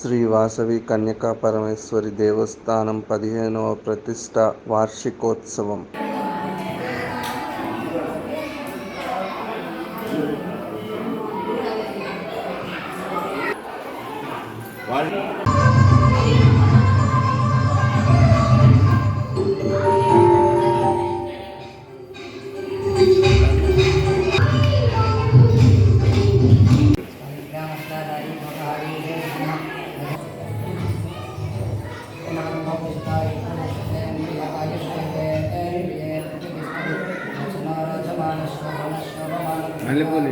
శ్రీ వాసవి కన్యకా పరమేశ్వరి దేవస్థానం పదిహేనవ ప్రతిష్ట వార్షికోత్సవం. మల్లెపూలు